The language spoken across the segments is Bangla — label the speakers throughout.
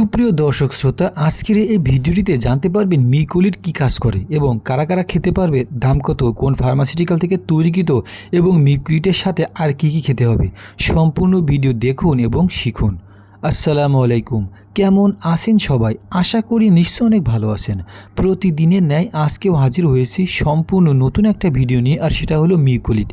Speaker 1: সুপ্রিয় দর্শক শ্রোতা, আজকের এই ভিডিওটিতে জানতে পারবেন মিকুলির কী কাজ করে এবং কারা কারা খেতে পারবে, দাম কত, কোন ফার্মাসিউটিক্যাল থেকে তৈরিকৃত এবং মিকুলিটের সাথে আর কি কি খেতে হবে, সম্পূর্ণ ভিডিও দেখুন এবং শিখুন। আসসালামু আলাইকুম। কেমন আছেন সবাই? আশা করি নিশ্চয় অনেক ভালো আছেন। প্রতিদিনের ন্যায় আজকেও হাজির হয়েছি সম্পূর্ণ নতুন একটা ভিডিও নিয়ে, আর সেটা হলো মিকুলিট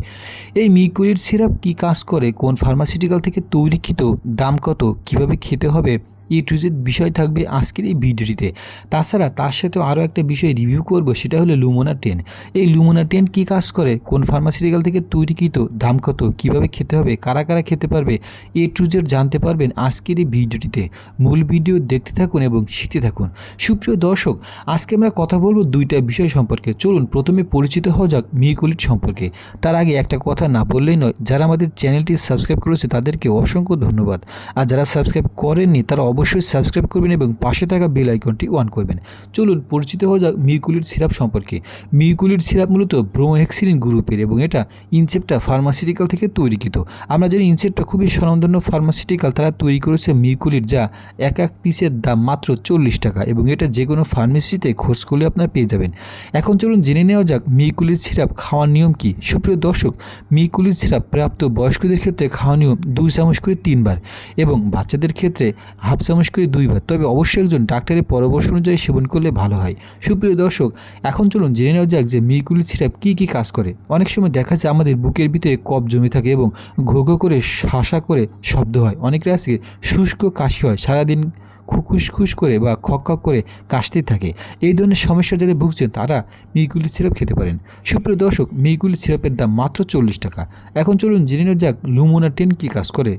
Speaker 1: এই মিকুলিট সিরাপ কী কাজ করে, কোন ফার্মাসিউটিক্যাল থেকে তৈরিকৃত, দাম কত, কীভাবে খেতে হবে এ টু জেড বিষয় থাকবে আজকের এই ভিডিওটিতে। তাছাড়া তার সাথে আরও একটা বিষয় রিভিউ করব, সেটা হলো লুমোনা টেন। এই লুমোনা টেন কী কাজ করে? কোন ফার্মাসিউটিক্যাল থেকে তৈরিকৃত, দাম কত, কীভাবে খেতে হবে, কারা কারা খেতে পারবে, এ টু জেড জানতে পারবেন আজকের এই ভিডিওটিতে। মূল ভিডিও দেখতে থাকুন এবং শিখতে থাকুন। সুপ্রিয় দর্শক, আজকে আমরা কথা বলব দুইটা বিষয় সম্পর্কে। চলুন, প্রথমে পরিচিত হওয়া যাক মিকুলিট সম্পর্কে। তার আগে একটা কথা না বললেই নয়, যারা আমাদের চ্যানেলটি সাবস্ক্রাইব করেছে তাদেরকে অসংখ্য ধন্যবাদ। আর যারা সাবস্ক্রাইব করেননি, তারা অবশ্যই সাবস্ক্রাইব করবেন এবং পাশে থাকা বেল আইকনটি অন করবেন। চলুন, পরিচিত হওয়া যাক মিউকুলির সিরাপ সম্পর্কে। মিউকুলির সিরাপ মূলত ব্রোহেক্সিলিন গ্রুপের এবং এটা ইনসেপ্টা ফার্মাসিউটিক্যাল থেকে তৈরিকৃত। আমরা জানি ইনসেপ্টা খুবই স্বনামধন্য ফার্মাসিউটিক্যাল। তারা তৈরি করেছে মিউকুলির যা এক এক পিসের দাম মাত্র চল্লিশ টাকা এবং এটা যে কোনো ফার্মেসিতে খোঁজ করলে আপনারা পেয়ে যাবেন। এখন চলুন জেনে নেওয়া যাক মিকুলির সিরাপ খাওয়ার নিয়ম কি। সুপ্রিয় দর্শক মিকুলির সিরাপ প্রাপ্ত বয়স্কদের ক্ষেত্রে খাওয়া নিয়ম দুই চামচ করে তিনবার এবং বাচ্চাদের ক্ষেত্রে হাফ চামচ করে দুইবার। তবে অবশ্যই একজন ডাক্তারের পরামর্শ অনুযায়ী সেবন করলে ভালো হয়। সুপ্রিয় দর্শক, এখন চলুন জেনে নেওয়া যাক যে মিকুলির সিরাপ কী কী কাজ করে। অনেক সময় দেখা যায় আমাদের বুকের ভিতরে কফ জমে থাকে এবং ঘো ঘো করে শাসা করে শব্দ হয়। অনেকের আছে শুষ্ক কাশি হয়, সারাদিন খুকুস করে বা খক খক করে কাশতে থাকে। এই ধরনের সমস্যা যাদের ভুগছেন তারা মিকুলি সিরাপ খেতে পারেন। সুপ্রিয় দর্শক মিকুলি সিরাপের দাম মাত্র চল্লিশ টাকা। এখন চলুন জেনে নেওয়া যাক লুমোনা টেন কী কাজ করে।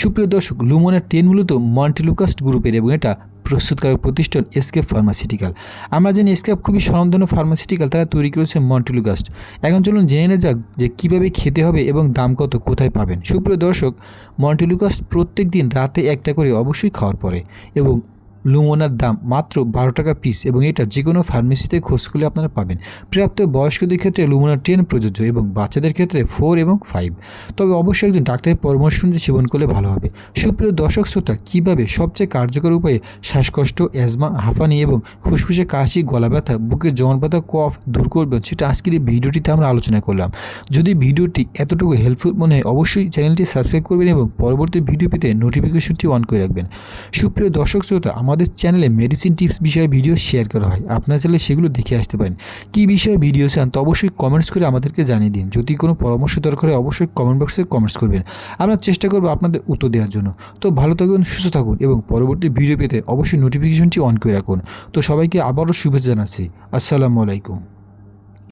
Speaker 1: সুপ্রিয় দর্শক, লুমনের টেন মূলত মন্টিলুকাস্ট গ্রুপের এবং এটা প্রস্তুতকারক প্রতিষ্ঠান এসকেপ ফার্মাসিউটিক্যাল। আমরা জানি এসকেপ খুবই স্বনামধন্য ফার্মাসিউটিক্যাল, তারা তৈরি করেছে মন্টিলুকাস্ট এখন চলুন জেনে নেওয়া যাক যে কীভাবে খেতে হবে এবং দাম কত কোথায় পাবেন। সুপ্রিয় দর্শক মন্টিলুকাস্ট প্রত্যেক দিন রাতে একটা করে অবশ্যই খাওয়ার পরে এবং লুমোনার দাম মাত্র বারো টাকা পিস এবং এটা যে কোনো ফার্মেসিতে খোঁজ করলে আপনারা পাবেন। প্রাপ্ত বয়স্কদের ক্ষেত্রে লুমোনার টেন প্রযোজ্য এবং বাচ্চাদের ক্ষেত্রে ফোর এবং ফাইভ তবে অবশ্যই একজন ডাক্তারের পরামর্শ অনুযায়ী সেবন করলে ভালো হবে। সুপ্রিয় দর্শক শ্রোতা, কীভাবে সবচেয়ে কার্যকর উপায়ে শ্বাসকষ্ট অ্যাজমা হাঁফানি এবং ফুসফুসে কাশি, গলা ব্যথা বুকে জমাট ব্যথা কফ দূর করবেন সেটা আজকের এই ভিডিওটিতে আমরা আলোচনা করলাম। যদি ভিডিওটি এতটুকু হেল্পফুল মনে হয়, অবশ্যই চ্যানেলটি সাবস্ক্রাইব করবেন এবং পরবর্তী ভিডিও পেতে নোটিফিকেশনটি অন করে রাখবেন। সুপ্রিয় দর্শক শ্রোতা আমাদের চ্যানেলে মেডিসিন টিপস বিষয়ে ভিডিও শেয়ার করা হয়। আপনার চাইলে সেগুলো দেখে আসতে পারেন। কি বিষয়ে ভিডিও চান তো অবশ্যই কমেন্টস করে আমাদেরকে জানিয়ে দিন। যদি কোনো পরামর্শ দরকার হয় অবশ্যই কমেন্ট বক্সে কমেন্টস করবেন। আমরা চেষ্টা করব আপনাদের উত্তর দেওয়ার জন্য। তো ভালো থাকুন, সুস্থ থাকুন এবং পরবর্তী ভিডিও পেতে অবশ্যই নোটিফিকেশনটি অন করে রাখুন। তো সবাইকে আবারও শুভেচ্ছা জানাচ্ছি। আসসালামু আলাইকুম।